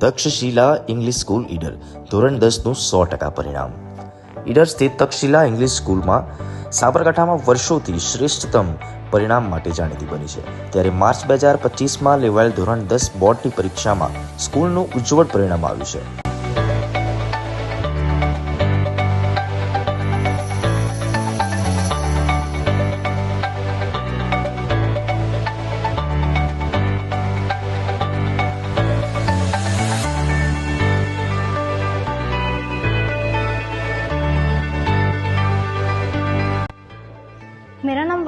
Takshashila English school Idar ધોરણ દસનું સો ટકા પરિણામ ઈડર સ્થિત તક્ષશિલા ઇંગ્લિશ સ્કૂલમાં સાબરકાંઠામાં વર્ષોથી શ્રેષ્ઠતમ પરિણામ માટે જાણીતી બની છે. ત્યારે માર્ચ બે હજાર પચીસમાં લેવાયેલ ધોરણ દસ બોર્ડની પરીક્ષામાં સ્કૂલનું ઉજ્જવળ પરિણામ આવ્યું છે.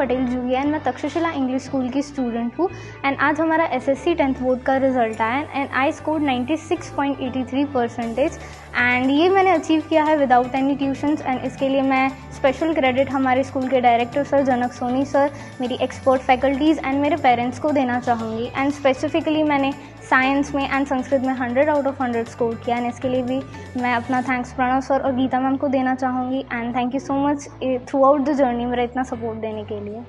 पटेल है एंड मैं तक्षशिला इंग्लिश स्कूल की स्टूडेंट हूँ एंड आज हमारा एसएससी टेंथ बोर्ड का रिज़ल्ट आया and I score 96.83 percentage and ये मैंने अचीव किया है विदाउट एनी ट्यूशन्स एंड इसके लिए मैं स्पेशल क्रेडिट हमारे स्कूल के director sir Janak Soni sir मेरी एक्सपर्ट फैकल्टीज़ एंड मेरे पेरेंट्स को देना चाहूँगी एंड स्पेसिफिकली मैंने साइंस में एंड संस्कृत में 100 आउट ऑफ़ 100 स्कोर किया एंड इसके लिए भी मैं अपना थैंक्स प्रणव सर और गीता मैम को देना चाहूँगी and thank you so much throughout the journey मेरा इतना सपोर्ट देने के लिए।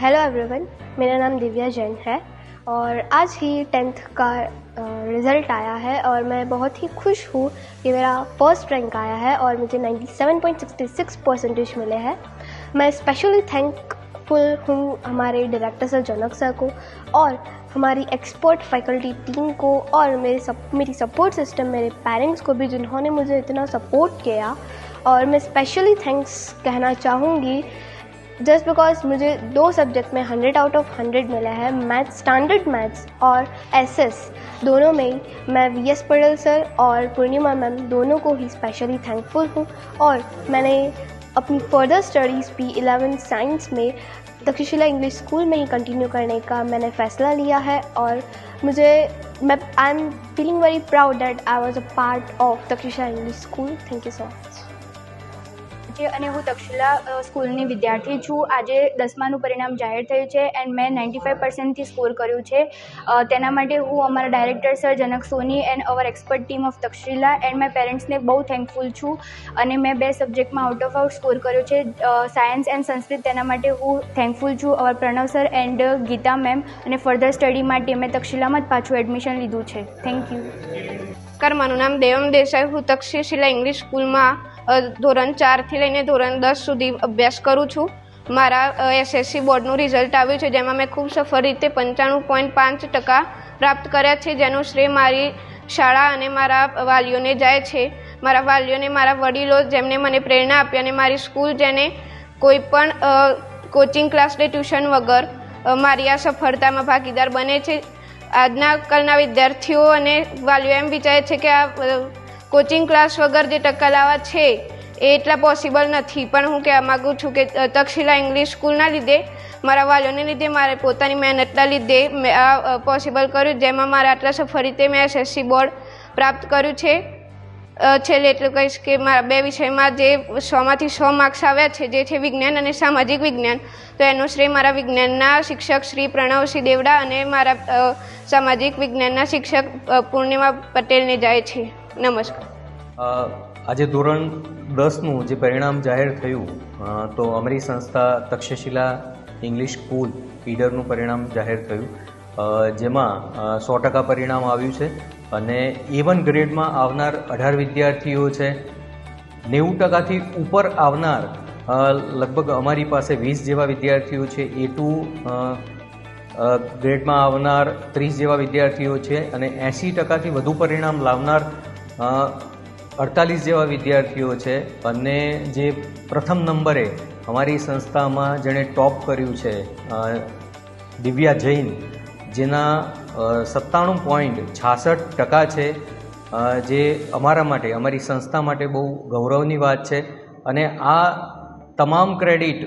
हेलो uh, एवरीवन मेरा नाम दिव्या जैन है और आज ही टेंथ का रिज़ल्ट uh, आया है और मैं बहुत ही खुश हूँ कि मेरा फ़र्स्ट रैंक आया है और मुझे 97.66 परसेंटेज मिले हैं। मैं स्पेशली थैंकफुल हूँ हमारे डायरेक्टर सर जनक सर को और हमारी एक्सपर्ट फैकल्टी टीम को और मेरे सब मेरी सपोर्ट सिस्टम मेरे पेरेंट्स को भी जिन्होंने मुझे इतना सपोर्ट किया। और मैं स्पेशली थैंक्स कहना चाहूँगी जस्ट बिकॉज़ मुझे दो सब्जेक्ट में 100 आउट ऑफ़ 100 मिला है मैथ्स स्टैंडर्ड मैथ्स और एसएस दोनों में मैं वी एस पटेल सर और पूर्णिमा मैम दोनों को ही स्पेशली थैंकफुल हूँ। और मैंने अपनी फर्दर स्टडीज़ भी इलेवन साइंस में तक्षशिला इंग्लिश स्कूल में ही कंटिन्यू करने का मैंने फ़ैसला लिया है और मुझे, मैं I am feeling very proud that I was a part of Takshashila English school thank you so much છે અને હું તક્ષશિલા સ્કૂલની વિદ્યાર્થી છું. આજે દસમાનું પરિણામ જાહેર થયું છે એન્ડ મેં નાઇન્ટી ફાઇવ પર્સન્ટથી સ્કોર કર્યું છે. તેના માટે હું અમારા director sir Janak Soni and our expert team of Takshashila and my પેરેન્ટ્સને બહુ થેન્કફુલ છું. અને મેં બે સબ્જેક્ટમાં આઉટ ઓફ આઉટ સ્કોર કર્યો છે. સાયન્સ એન્ડ સંસ્કૃત તેના માટે હું થેન્કફુલ છું. Our Pranav sir and Geeta ma'am અને ફર્ધર સ્ટડી માટે મેં તક્ષશિલામાં જ પાછું એડમિશન લીધું છે. થેન્ક યુ નમસ્કાર મારું નામ દેવમ દેસાઈ. હું તક્ષશિલા ઇંગ્લિશ સ્કૂલમાં ધોરણ ચારથી લઈને ધોરણ દસ સુધી અભ્યાસ કરું છું. મારા એસએસસી બોર્ડનું રિઝલ્ટ આવ્યું છે, જેમાં મેં ખૂબ સફળ રીતે પંચાણું પોઈન્ટ પાંચ ટકા પ્રાપ્ત કર્યા છે, જેનો શ્રેય મારી શાળા અને મારા વાલીઓને જાય છે. મારા વાલીઓને, મારા વડીલો જેમને મને પ્રેરણા આપી અને મારી સ્કૂલ જેને કોઈ પણ કોચિંગ ક્લાસ કે ટ્યુશન વગર મારી આ સફળતામાં ભાગીદાર બને છે. આજના કાલના વિદ્યાર્થીઓ અને વાલીઓ એમ વિચારે છે કે આ કોચિંગ ક્લાસ વગર જે ટકા લાવવા છે, એ એટલા પોસિબલ નથી. પણ હું કહેવા માગું છું કે તક્ષશિલા ઇંગ્લિશ સ્કૂલના લીધે, મારા વાલીઓને લીધે, મારે પોતાની મહેનતના લીધે મેં આ પોસિબલ કર્યું, જેમાં મારે આટલા સફળ રીતે મેં એસએસસી બોર્ડ પ્રાપ્ત કર્યું છે. છેલ્લે એટલું કહીશ કે, મારા બે વિષયમાં જે સોમાંથી સો માર્ક્સ આવ્યા છે, જે છે વિજ્ઞાન અને સામાજિક વિજ્ઞાન, તો એનો શ્રેય મારા વિજ્ઞાનના શિક્ષક શ્રી પ્રણવસિંહ દેવડા અને મારા સામાજિક વિજ્ઞાનના શિક્ષક પૂર્ણિમા પટેલને જાય છે. નમસ્કાર. આજે ધોરણ દસનું જે પરિણામ જાહેર થયું તો અમારી સંસ્થા તક્ષશિલા ઇંગ્લિશ સ્કૂલ, ઈડરનું પરિણામ જાહેર થયું. જેમાં સો ટકા પરિણામ આવ્યું છે અને એ વન ગ્રેડમાં આવનાર અઢાર વિદ્યાર્થીઓ છે. નેવું ટકાથી ઉપર આવનાર લગભગ અમારી પાસે વીસ જેવા વિદ્યાર્થીઓ છે. એ ટુ ગ્રેડમાં આવનાર ત્રીસ જેવા વિદ્યાર્થીઓ છે અને એંસી ટકાથી વધુ પરિણામ લાવનાર અડતાલીસ જેવા વિદ્યાર્થીઓ છે. અને જે પ્રથમ નંબરે અમારી સંસ્થામાં જેણે ટોપ કર્યું છે દિવ્યા જૈન, જેના સત્તાણું પોઈન્ટ છાસઠ ટકા છે જે અમારા માટે, અમારી સંસ્થા માટે બહુ ગૌરવની વાત છે. અને આ તમામ ક્રેડિટ